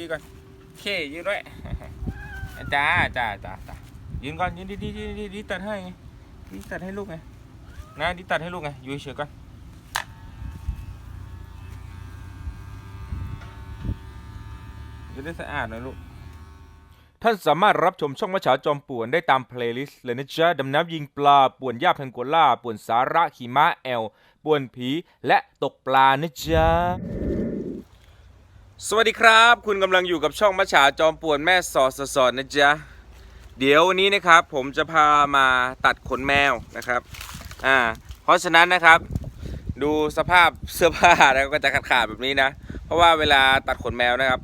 ดีๆก่อนเคยืนด้วยจ้าจ้าจ้าจ้ายืนก่อนยืนดีๆยืนดีดีตัดให้ไงดีตัดให้ลูกไงนะดีตัดให้ลูกไงอยู่เฉยก่อนจะได้สะอาดหน่อยลูกท่านสามารถรับชมช่องมะฉาจอมป่วนได้ตามเพลย์ลิสต์เลยนะจ๊ะดำน้ำยิงปลา ป่วนหญ้าแพงโกล่า ป่วนสาระขี่ม้าแอล ป่วนผี และตกปลานะจ๊ะ สวัสดีครับ คุณกำลังอยู่กับช่องมะฉาจอมป่วนแม่สอดสอดนะจ๊ะ เดี๋ยววันนี้นะครับผมจะพามาตัดขนแมวนะครับอ่าเพราะฉะนั้นนะครับ ดูสภาพเสื้อผ้าแล้วก็จะขาดๆแบบนี้นะ เพราะว่าเวลาตัดขนแมวนะครับ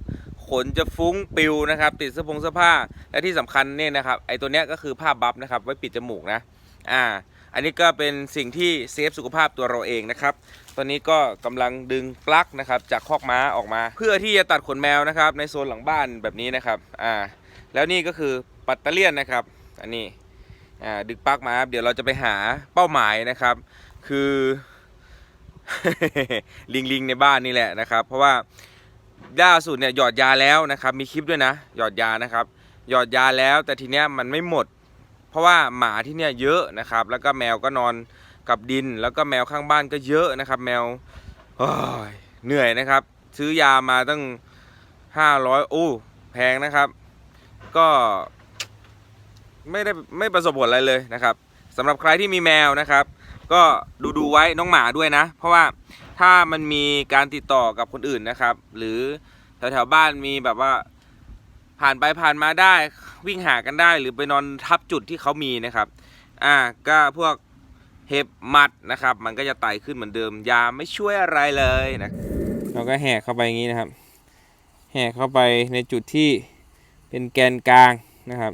ขนจะฟุ้งปิวนะครับ ติดเสื้อผงเสื้อผ้าและที่สำคัญเนี่ยนะครับไอตัวเนี้ยก็คือผ้าบัฟนะครับไว้ปิดจมูกนะอ่าอันนี้ก็เป็นสิ่งที่เซฟสุขภาพตัวเราเองนะครับ ตอนนี้ก็กำลังดึงปลั๊กนะครับจากคอกม้าออกมา เพื่อที่จะตัดขนแมวนะครับ ในโซนหลังบ้านแบบนี้นะครับอ่าแล้วนี่ก็คือปัตเตเลียนนะครับ อันนี้อ่าดึงปลั๊กมาครับเดี๋ยวเราจะไปหาเป้าหมายนะครับ คือลิงลิงในบ้านนี่แหละนะครับ เพราะว่าล่าสุดเนี่ยหยอดยาแล้วนะครับ มีคลิปด้วยนะ หยอดยานะครับ หยอดยาแล้วแต่ทีเนี้ยมันไม่หมด เพราะว่าหมาที่เนี่ยเยอะนะครับ แล้วก็แมวก็นอน กับดินแล้วก็แมวข้างบ้านก็เยอะนะครับ แมวเหนื่อยนะครับ ซื้อยามาตั้ง 500โอ้แพงนะครับ ก็ไม่ได้ไม่ประสบผลอะไรเลยนะครับสำหรับใครที่มีแมวนะครับ ก็ดูดูไว้น้องหมาด้วยนะ เพราะว่าถ้ามันมีการติดต่อกับคนอื่นนะครับ หรือแถวแถวๆบ้านมีแบบว่าผ่านไปผ่านมาได้วิ่งหากันได้ หรือไปนอนทับจุดที่เขามีนะครับ อ่าก็พวก เห็บมัดนะครับ มันก็จะไต่ขึ้นเหมือนเดิม ยาไม่ช่วยอะไรเลยนะเราก็แหกเข้าไปอย่างนี้นะครับ แหกเข้าไปในจุดที่เป็นแกนกลางนะครับ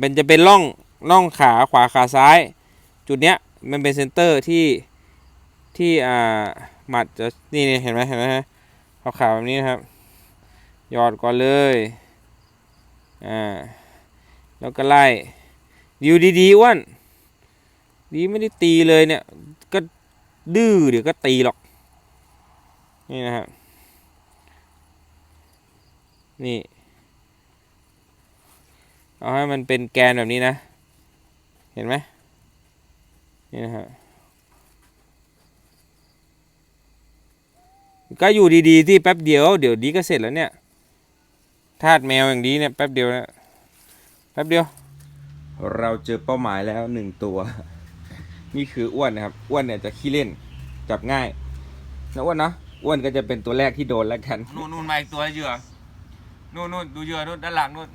มันจะเป็นร่องร่องขาขวาขาซ้าย จุดเนี้ยมันเป็นเซนเตอร์ที่ที่อ่าหมัดจะนี่เห็นไหมเห็นไหมฮะขาขาวๆแบบนี้นะครับหยอดก่อนเลยอ่าแล้วก็ไล่ดิวดีๆอ้วน ดีไม่ได้ตีเลยเนี่ย ก็ดื้อเดี๋ยวก็ตีหรอก นี่นะครับนี่เอาให้มันเป็นแกนแบบนี้นะ เห็นไหมนี่นะฮะก็อยู่ดีๆที่แป๊บเดียว เดี๋ยวดีก็เสร็จแล้วเนี่ยทาดแมวอย่างดีเนี่ยแป๊บเดียวนะแป๊บเดียว เราเจอเป้าหมายแล้วหนึ่งตัว นี่คืออ้วนนะครับ อ้วนเนี่ยจะขี้เล่น จับง่ายนะอ้วนเนาะ อ้วนก็จะเป็นตัวแรกที่โดนแล้วกันนู่นนู่นมาอีกตัวเหยื่อนู่นนู่นดูเหยื่อนู่นด้านหลังนู่น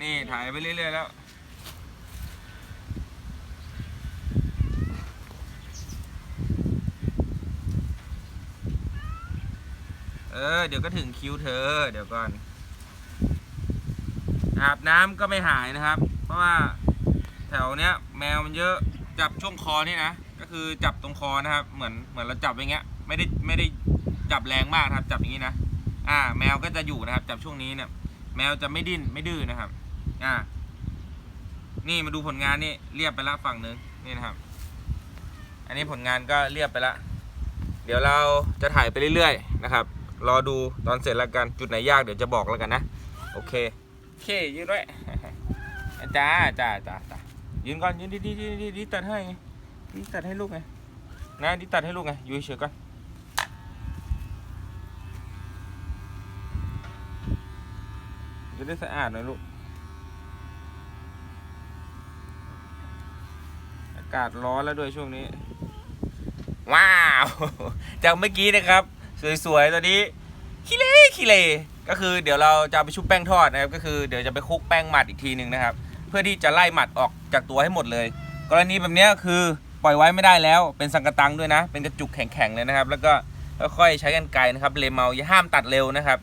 นี่ถ่ายไปเรื่อยๆแล้ว เออ เดี๋ยวก็ถึงคิวเธอ เดี๋ยวก่อน อาบน้ำก็ไม่หายนะครับ เพราะว่าแถวเนี้ย แมวมันเยอะจับช่วงคอนี่นะ ก็คือจับตรงคอนะครับ เหมือนเหมือนเราจับอย่างเงี้ย ไม่ได้ไม่ได้จับแรงมากครับ จับอย่างนี้นะ อ่า แมวก็จะอยู่นะครับ จับช่วงนี้เนี่ย แมวจะไม่ดิ้นไม่ดื้อนะครับ อ่า นี่มาดูผลงานนี่เรียบไปละฝั่งหนึ่งนี่นะครับ อันนี้ผลงานก็เรียบไปละ เดี๋ยวเราจะถ่ายไปเรื่อยๆนะครับ รอดูตอนเสร็จแล้วกัน จุดไหนยากเดี๋ยวจะบอกแล้วกันนะ โอเค โอเค ยืนด้วยจ้าจ้าจ้าจ้ายืนก่อน ยืนดีๆดีดีดีตัดให้ไงดีตัดให้ลูกไง นะดีตัดให้ลูกไง อยู่เฉยก่อนจะได้สะอาดหน่อยลูก อากาศร้อนแล้วด้วยช่วงนี้ ว้าว จากเมื่อกี้นะครับ สวยๆตัวนี้ขี้เล่ขี้เล่ก็คือเดี๋ยวเราจะไปชุบแป้งทอดนะครับก็คือเดี๋ยวจะไปคลุกแป้งหมัดอีกทีหนึ่งนะครับ เพื่อที่จะไล่หมัดออกจากตัวให้หมดเลย กรณีแบบนี้คือปล่อยไว้ไม่ได้แล้วเป็นสังกตังด้วยนะ เป็นกระจุกแข็งๆเลยนะครับ แล้วก็ค่อยๆใช้กันไกนะครับเลเมาอย่าห้ามตัดเร็วนะครับ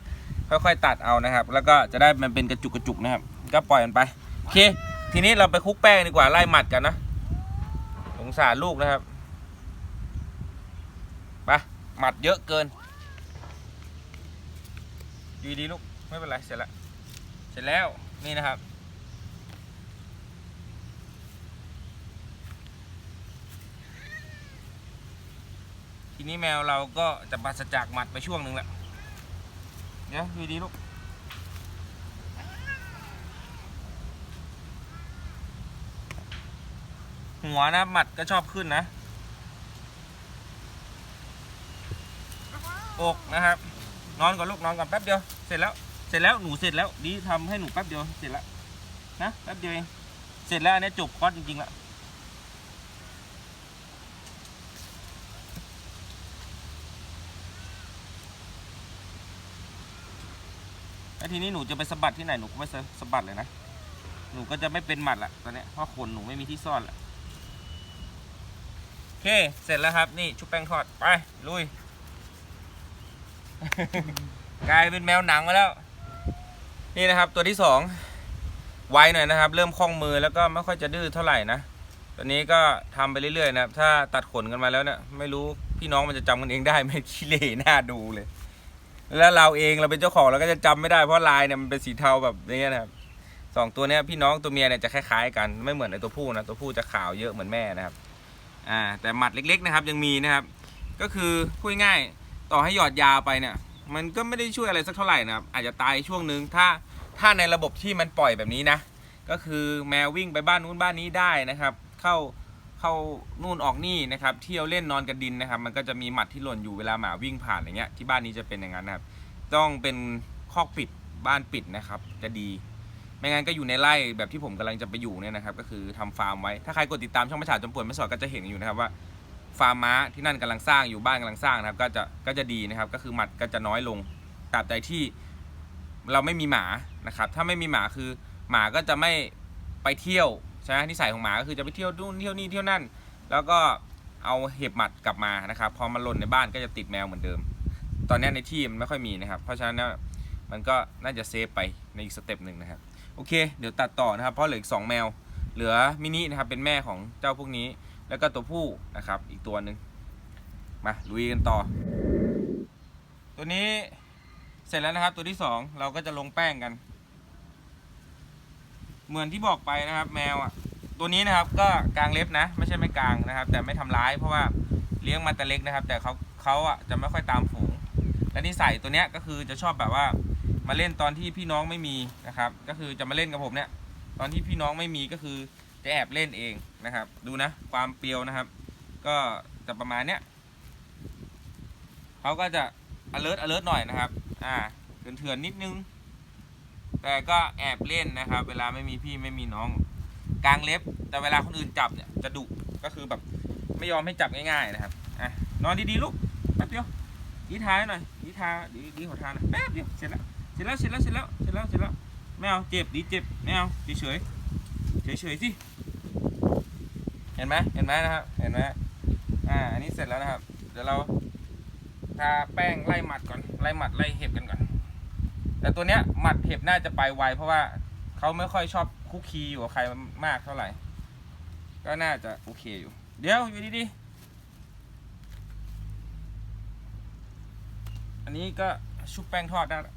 ค่อยๆตัดเอานะครับ แล้วก็จะได้มันเป็นกระจุกกระจุกนะครับ ก็ปล่อยมันไปโอเค ทีนี้เราไปคลุกแป้งดีกว่าไล่หมัดกันนะสงสารลูกนะครับไปหมัดเยอะเกิน อยู่ดีลูกไม่เป็นไรเสร็จแล้วเสร็จแล้วนี่นะครับ ทีนี้แมวเราก็จะปัสจากหมัดไปช่วงหนึ่งแหละเดี๋ยวอยู่ดีลูกหัวนะหมัดก็ชอบขึ้นนะอกนะครับ นอนก่อนลูกนอนก่อนแป๊บเดียวเสร็จแล้วเสร็จแล้วหนูเสร็จแล้วดีทำให้หนูแป๊บเดียวเสร็จแล้วนะแป๊บเดียวเองเสร็จแล้วอันนี้จบคอร์สจริงๆล้วแล้วทีนี้หนูจะไปสะบัดที่ไหนหนูก็ไม่สะสะบัดเลยนะหนูก็จะไม่เป็นหมัดละตอนนี้เพราะขนหนูไม่มีที่ซ่อนละโอเค เสร็จแล้วครับ นี่ชุบแป้งทอด ไป ลุย กลายเป็นแมวหนังมาแล้ว นี่นะครับตัวที่สองไวหน่อยนะครับ เริ่มคล่องมือแล้วก็ไม่ค่อยจะดื้อเท่าไหร่นะตอนนี้ก็ทำไปเรื่อยๆนะครับ ถ้าตัดขนกันมาแล้วเนี่ยไม่รู้พี่น้องมันจะจำกันเองได้ไหมขี้เหร่หน้าดูเลย แล้วเราเองเราเป็นเจ้าของเราก็จะจำไม่ได้เพราะลายเนี่ยมันเป็นสีเทาแบบนี้นะครับสองตัวเนี้ยพี่น้องตัวเมียเนี่ยจะคล้ายๆกันไม่เหมือนไอตัวผู้นะตัวผู้จะขาวเยอะเหมือนแม่นะครับอ่าแต่หมัดเล็ก ๆ นะครับยังมีนะครับ ก็คือพูดง่ายๆ ต่อให้หยอดยาไปเนี่ย มันก็ไม่ได้ช่วยอะไรสักเท่าไหร่นะครับ อาจจะตายช่วงนึงถ้าถ้าในระบบที่มันปล่อยแบบนี้นะ ก็คือแมววิ่งไปบ้านนู้นบ้านนี้ได้นะครับ เข้าเข้านู่นออกนี่นะครับเที่ยวเล่นนอนกับดินนะครับ มันก็จะมีหมัดที่หล่นอยู่เวลาหมาวิ่งผ่านอย่างเงี้ยที่บ้านนี้จะเป็นอย่างนั้นนะครับ ต้องเป็นคอกปิดบ้านปิดนะครับ จะดีไม่งั้นก็อยู่ในไร่แบบที่ผมกำลังจะไปอยู่เนี่ยนะครับ ก็คือทำฟาร์มไว้ถ้าใครกดติดตามช่องประชาจมปวดไม่สอดก็จะเห็นอยู่นะครับว่า ฟาร์มม้าที่นั่นกำลังสร้างอยู่บ้านกำลังสร้างนะครับ ก็จะก็จะดีนะครับ ก็คือหมัดก็จะน้อยลงตราบใดที่เราไม่มีหมานะครับ ถ้าไม่มีหมาคือหมาก็จะไม่ไปเที่ยวใช่ไหมนิสัยของหมาก็คือจะไปเที่ยวนู่นเที่ยวนี่เที่ยวนั่น แล้วก็เอาเห็บหมัดกลับมานะครับ พอมันหล่นในบ้านก็จะติดแมวเหมือนเดิม ตอนนี้ในที่มันไม่ค่อยมีนะครับ เพราะฉะนั้นมันก็น่าจะเซฟไปในอีกสเต็ปหนึ่งนะครับ โอเค เดี๋ยวตัดต่อนะครับ เพราะเหลืออีกสองแมว เหลือมินินะครับ เป็นแม่ของเจ้าพวกนี้ แล้วก็ตัวผู้นะครับ อีกตัวหนึ่งมาลุยกันต่อ ตัวนี้เสร็จแล้วนะครับ ตัวที่สองเราก็จะลงแป้งกัน เหมือนที่บอกไปนะครับ แมวอะตัวนี้นะครับก็กลางเล็บนะ ไม่ใช่ไม่กลางนะครับ แต่ไม่ทำร้ายเพราะว่าเลี้ยงมาแต่เล็กนะครับ แต่เขาเขาอะจะไม่ค่อยตามฝูง และนิสัยตัวเนี้ยก็คือจะชอบแบบว่ามาเล่นตอนที่พี่น้องไม่มีนะครับ ก็คือจะมาเล่นกับผมเนี่ยตอนที่พี่น้องไม่มีก็คือ จะแอบเล่นเองนะครับ ดูนะความเปรียวนะครับ ก็จะประมาณเนี้ยเขาก็จะ alert alert หน่อยนะครับ อ่าเถื่อนๆนิดนึง แต่ก็แอบเล่นนะครับ เวลาไม่มีพี่ไม่มีน้องกลางเล็บ แต่เวลาคนอื่นจับเนี่ยจะดุก็คือแบบไม่ยอมให้จับง่ายๆนะครับอะนอนดีๆลูกแป๊บเดียวดีท้ายหน่อยดีทาดีดีหัวทาหน่อยแป๊บเดียวเสร็จแล้วเสร็จแล้วเสร็จแล้วเสร็จแล้วเสร็จแล้วเสร็จแล้วไม่เอาเจ็บดีเจ็บไม่เอาเฉยเฉยเฉยเฉยๆสิ เห็นไหมเห็นไหมนะครับเห็นไหมอ่าอันนี้เสร็จแล้วนะครับ เดี๋ยวเราทาแป้งไล่หมัดก่อนไล่หมัดไล่เห็บกันก่อน แต่ตัวเนี้ยหมัดเห็บน่าจะไปไวเพราะว่าเขาไม่ค่อยชอบคุกคีอยู่กับใครมากเท่าไหร่ ก็น่าจะโอเคอยู่ เดี๋ยวอยู่ดีๆอันนี้ก็ชุบแป้งทอดได้ละ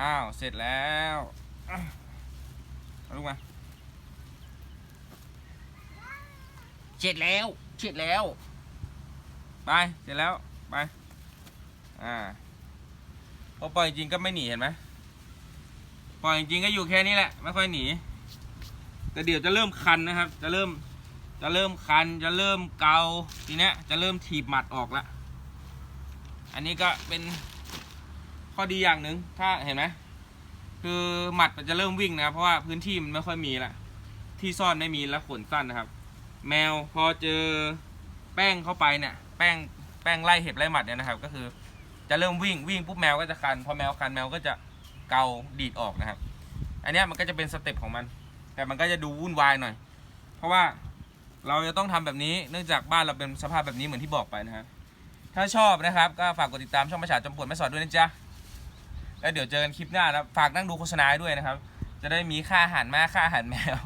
อ้าว เสร็จแล้ว เอาลูกมาเสร็จแล้วเสร็จแล้ว ไปเสร็จแล้ว ไป อ่าพอปล่อยจริงๆก็ไม่หนีเห็นไหมปล่อยจริงๆก็อยู่แค่นี้แหละ ไม่ค่อยหนี แต่เดี๋ยวจะเริ่มคันนะครับ จะเริ่ม จะเริ่มคัน จะเริ่มเกา ทีเนี้ย จะเริ่มถีบหมัดออกละ อันนี้ก็เป็นข้อดีอย่างหนึ่งถ้าเห็นไหม คือหมัดมันจะเริ่มวิ่งนะครับเพราะว่าพื้นที่มันไม่ค่อยมีละที่ซ่อนไม่มีแล้วขนสั้นนะครับ แมวพอเจอแป้งเข้าไปเนี่ยแป้งแป้งไล่เห็บไล่หมัดเนี่ยนะครับ ก็คือจะเริ่มวิ่งวิ่งปุ๊บแมวก็จะคันพอแมวคันแมวก็จะเกาดีดออกนะครับ อันนี้มันก็จะเป็นสเต็ปของมัน แต่มันก็จะดูวุ่นวายหน่อย เพราะว่าเราจะต้องทำแบบนี้เนื่องจากบ้านเราเป็นสภาพแบบนี้เหมือนที่บอกไปนะครับถ้าชอบนะครับ ก็ฝากกดติดตามช่องประชาจมปวดไม่สอดด้วยนะจ๊ะ แล้วเดี๋ยวเจอกันคลิปหน้านะฝากนั่งดูโฆษณาด้วยนะครับ จะได้มีค่าอาหารมาค่าอาหารแมว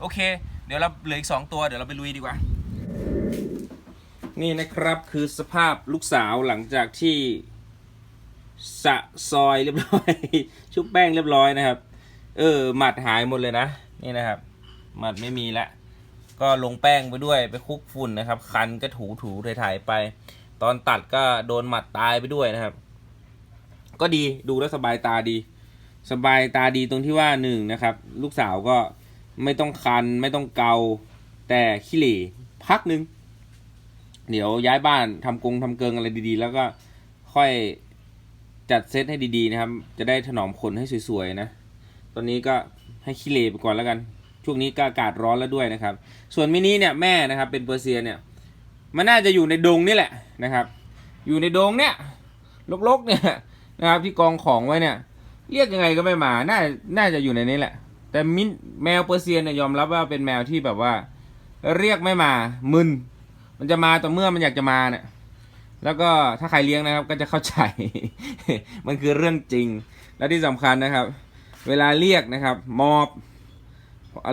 โอเค เดี๋ยวเราเหลืออีกสองตัวเดี๋ยวเราไปลุยดีกว่า นี่นะครับคือสภาพลูกสาวหลังจากที่สะซอยเรียบร้อย ชุบแป้งเรียบร้อยนะครับ เออหมัดหายหมดเลยนะนี่นะครับหมัดไม่มีละก็ลงแป้งไปด้วยไปคลุกฝุ่นนะครับ คันก็ถูถูถ่ายๆไป ตอนตัดก็โดนหมัดตายไปด้วยนะครับ ก็ดีดูแล้วสบายตาดี สบายตาดีตรงที่ว่าหนึ่งนะครับ ลูกสาวก็ไม่ต้องคันไม่ต้องเกา แต่ขี้เหร่พักหนึ่งเดี๋ยวย้ายบ้านทำกงทำเกิงอะไรดีๆ แล้วก็ค่อยจัดเซตให้ดีๆนะครับ จะได้ถนอมขนให้สวยๆนะ ตอนนี้ก็ให้ขี้เหร่ไปก่อนแล้วกัน ช่วงนี้ก็อากาศร้อนแล้วด้วยนะครับ ส่วนมินิเนี่ยแม่นะครับ เป็นเปอร์เซียเนี่ย มันน่าจะอยู่ในดงนี่แหละนะครับ อยู่ในดงเนี่ยลกๆเนี่ย นะครับที่กองของไว้เนี่ย เรียกยังไงก็ไม่มา น่า น่าจะอยู่ในนี้แหละ แต่มินแมวเปอร์เซียเนี่ยยอมรับว่าเป็นแมวที่แบบว่า เรียกไม่มา มึน มันจะมาต่อเมื่อมันอยากจะมาเนี่ย แล้วก็ถ้าใครเลี้ยงนะครับ ก็จะเข้าใจ มันคือเรื่องจริง และที่สำคัญนะครับ เวลาเรียกนะครับ มอบ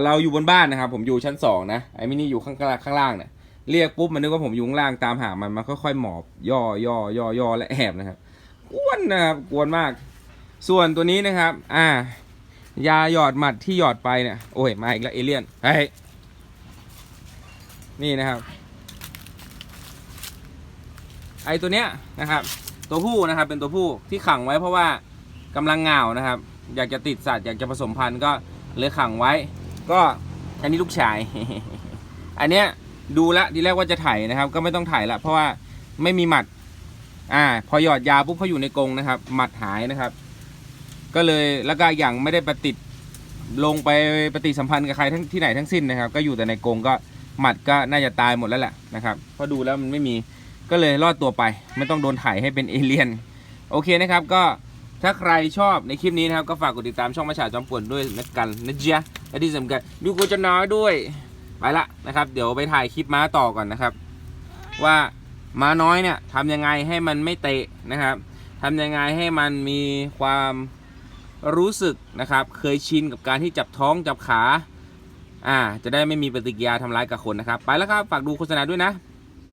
เราอยู่บนบ้านนะครับ ผมอยู่ชั้นสองนะ ไอ้มินี่อยู่ข้างล่างข้างล่างเนี่ย เรียกปุ๊บมันนึกว่าผมอยู่ข้างล่างตามหามัน มันค่อยๆหมอบ ย่อย่อย่อย่อและแอบนะครับ กวนนะครับกวนมาก ส่วนตัวนี้นะครับ อ่า ยาหยอดหมัดที่หยอดไปเนี่ยโอ้ยมาอีกแล้วเอเลี่ยนเฮ้ยนี่นะครับไอตัวเนี้ยนะครับ ตัวผู้นะครับเป็นตัวผู้ที่ขังไว้เพราะว่ากำลังเหงานะครับ อยากจะติดสัตว์อยากจะผสมพันธุ์ก็เลยขังไว้ ก็อันนี้ลูกชาย อันเนี้ยดูลวทีแรกว่าจะถ่ายนะครับ ก็ไม่ต้องถ่ายละเพราะว่าไม่มีหมัด อ่า พอหยอดยาปุ๊บเขาอยู่ในกรงนะครับ หมัดหายนะครับ ก็เลยแล้วก็อย่างไม่ได้ปฏิดลงไปปฏิสัมพันธ์กับใครทั้งที่ไหนทั้งสิ้นนะครับ ก็อยู่แต่ในกรงก็หมัดก็น่าจะตายหมดแล้วแหละนะครับพราะดูแล้วมันไม่มีก็เลยรอดตัวไป ไม่ต้องโดนถ่ายให้เป็นเอเลี่ยน โอเคนะครับ ก็ถ้าใครชอบในคลิปนี้นะครับ ก็ฝากกดติดตามช่องมาชาจอมป่วนด้วยนะกันนะเจ๊ะและที่สำคัญดูโกจะน้อยด้วย ไปละนะครับ เดี๋ยวไปถ่ายคลิปม้าต่อก่อนนะครับ ว่า ม้าน้อยเนี่ยทำยังไงให้มันไม่เตะนะครับทำยังไงให้มันมีความรู้สึกนะครับ เคยชินกับการที่จับท้องจับขา อ่า จะได้ไม่มีปฏิกิริยาทำร้ายกับคนนะครับ ไปแล้วครับ ฝากดูโฆษณาด้วยนะ